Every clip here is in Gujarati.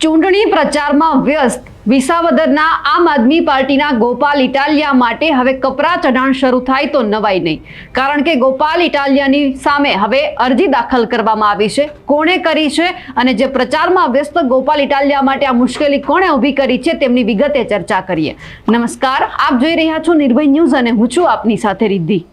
ચૂંટણી પ્રચારમાં વ્યસ્ત. વિસાવદરના આમ આદમી પાર્ટીના ગોપાલ ઇટાલિયા માટે હવે કપરા ચઢાણ શરૂ થાય તો નવાઈ નહીં. કારણ કે ગોપાલ ઇટાલિયાની સામે હવે અરજી દાખલ કરવામાં આવી છે. કોણે કરી છે અને જે પ્રચારમાં વ્યસ્ત ગોપાલ ઇટાલિયા માટે આ મુશ્કેલી કોણે ઊભી કરી છે તેમની વિગતે ચર્ચા કરીએ. નમસ્કાર, આપ જોઈ રહ્યા છો નિર્ભય ન્યૂઝ અને હું છું આપની સાથે રિદ્ધિ.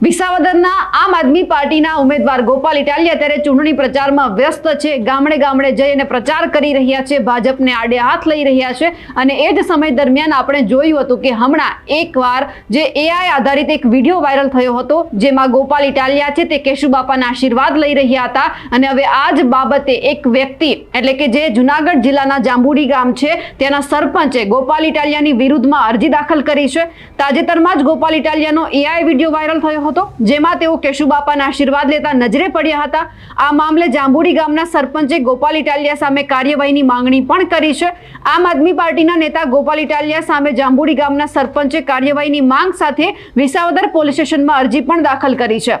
વિસાવદરના આમ આદમી પાર્ટીના ઉમેદવાર ગોપાલ ઇટાલિયા ત્યારે ચૂંટણી પ્રચારમાં વ્યસ્ત છે. ગામડે ગામડે જઈ અને પ્રચાર કરી રહ્યા છે. ભાજપને આડે હાથ લઈ રહ્યા છે અને એ જ સમય દરમિયાન આપણે જોયું હતું કે હમણાં એકવાર જે એઆઈ આધારિત એક વીડિયો વાયરલ થયો હતો, જેમાં ગોપાલ ઇટાલિયા છે તે કેશુબાપાના આશીર્વાદ લઈ રહ્યા હતા અને હવે આ જ બાબતે એક વ્યક્તિ, એટલે કે જે જુનાગઢ જિલ્લાના જાંબુડી ગામ છે તેના સરપંચે ગોપાલ ઇટાલિયાની વિરુદ્ધમાં અરજી દાખલ કરી છે. તાજેતરમાં જ ગોપાલ ઇટાલિયાનો એઆઈ વીડિયો વાયરલ થયો હતો, જેમાં તેઓ કેશુબાપાના આશીર્વાદ લેતા નજરે પડ્યા હતા. આ મામલે જાંબુડી ગામના સરપંચે ગોપાલ ઇટાલિયા સામે કાર્યવાહીની માંગણી પણ કરી છે. આમ આદમી પાર્ટીના નેતા ગોપાલ ઇટાલિયા સામે જાંબુડી ગામના સરપંચે કાર્યવાહીની માંગ સાથે વિસાવદર પોલીસ સ્ટેશનમાં અરજી પણ દાખલ કરી છે.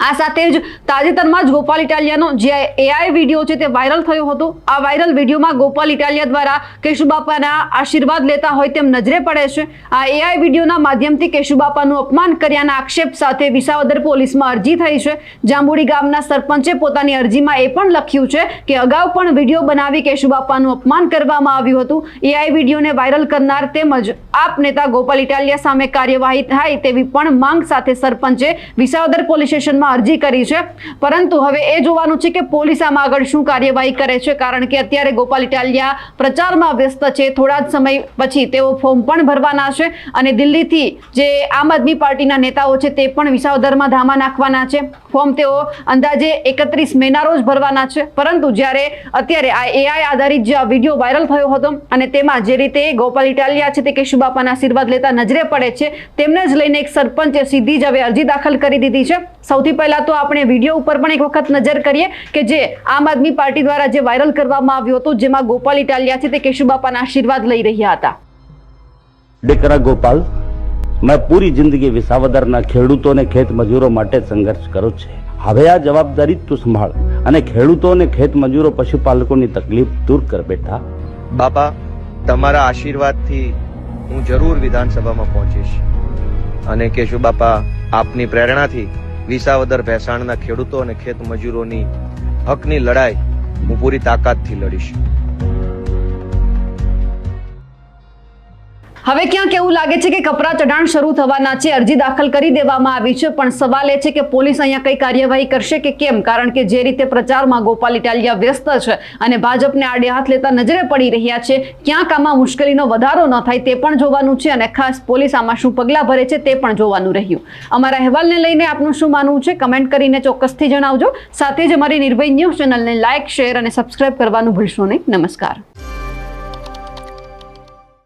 આ સાથે જ તાજેતરમાં જ ગોપાલ ઇટાલિયાનો જે એઆઈ વીડિયો છે તે વાયરલ થયો હતો. આ વાયરલ વિડીયોમાં ગોપાલ ઇટાલિયા દ્વારા કેશુબાપાના આશીર્વાદ લેતા હોય તેમ નજરે પડે છે. આ એઆઈ વિડીયોના માધ્યમથી કેશુબાપાનું અપમાન કર્યાના આક્ષેપ સાથે વિસાવદર પોલીસમાં અરજી થઈ છે. જાંબુડી ગામના સરપંચે પોતાની અરજીમાં એ પણ લખ્યું છે કે અગાઉ પણ વીડિયો બનાવી કેશુબાપાનું અપમાન કરવામાં આવ્યું હતું. એઆઈ વિડીયોને વાયરલ કરનાર તેમજ આપ નેતા ગોપાલ ઇટાલિયા સામે કાર્યવાહી થાય તેવી પણ માંગ સાથે સરપંચે વિસાવદર પોલીસ સ્ટેશનમાં અરજી કરી છે. પરંતુ હવે એ જોવાનું છે કે પોલીસ આમાં આગળ શું કાર્યવાહી કરે છે, કારણ કે અત્યારે ગોપાલ ઇટાલિયા પ્રચારમાં વ્યસ્ત છે. થોડા જ સમય પછી તેઓ ફોર્મ પણ ભરવાના છે અને દિલ્હીથી જે આમ આદમી પાર્ટીના નેતાઓ છે તે પણ વિસાવદરમાં ધામા નાખવાના છે. ફોર્મ તેઓ અંદાજે એકત્રીસ મેના રોજ ભરવાના છે. પરંતુ જ્યારે અત્યારે આ એઆઈ આધારિત જે આ વીડિયો વાયરલ થયો હતો અને તેમાં જે રીતે ગોપાલ ઇટાલિયા છે તે કેશુબાપાના આશીર્વાદ લેતા નજરે પડે છે, તેમને જ લઈને એક સરપંચે સીધી જ હવે અરજી દાખલ કરી દીધી છે. સૌથી પહેલા તો આપણે વીડિયો ઉપર પણ એક વખત નજર કરીએ કે જે આમ આદમી પાર્ટી દ્વારા જે વાયરલ કરવામાં આવ્યો હતો જેમાં ગોપાલ ઇટાલિયા છે તે કેશુબાપાના આશીર્વાદ લઈ રહ્યા હતા. દીકરા ગોપાલ મેં પૂરી જિંદગી વિસાવદરના ખેડૂતો અને ખેત મજૂરો માટે સંઘર્ષ કર્યો છે. હવે આ જવાબદારી તું સંભાળ અને ખેડૂતો અને ખેત મજૂરો પશુપાલકોની તકલીફ દૂર કર બેટા. બાપા તમારા આશીર્વાદથી હું જરૂર વિધાનસભામાં પહોંચીશ. અને કેશુ બાપા આપની પ્રેરણાથી વિસાવદર ભેસાણના ખેડૂતો અને ખેત મજૂરોની હકની લડાઈ હું પૂરી તાકાતથી લડીશ. હવે ક્યાંક એવું લાગે છે કે કપરા ચઢાણ શરૂ થવાના છે? અરજી દાખલ કરી દેવામાં આવી છે, પણ સવાલ એ છે કે પોલીસ અહીંયા કઈ કાર્યવાહી કરશે કે કેમ? કારણ કે જે રીતે પ્રચારમાં ગોપાલ ઇટાલિયા વ્યસ્ત છે અને ભાજપને આડે હાથ લેતા નજરે પડી રહ્યા છે, ક્યાંક આમાં મુશ્કેલીનો વધારો ન થાય તે પણ જોવાનું છે અને ખાસ પોલીસ આમાં શું પગલાં ભરે છે તે પણ જોવાનું રહ્યું. અમારા અહેવાલને લઈને આપનું શું માનવું છે? કમેન્ટ કરીને ચોક્કસથી જણાવજો. સાથે જ અમારી નિર્ભય ન્યૂઝ ચેનલને લાઇક શેર અને સબસ્ક્રાઇબ કરવાનું ભૂલશો નહીં. નમસ્કાર.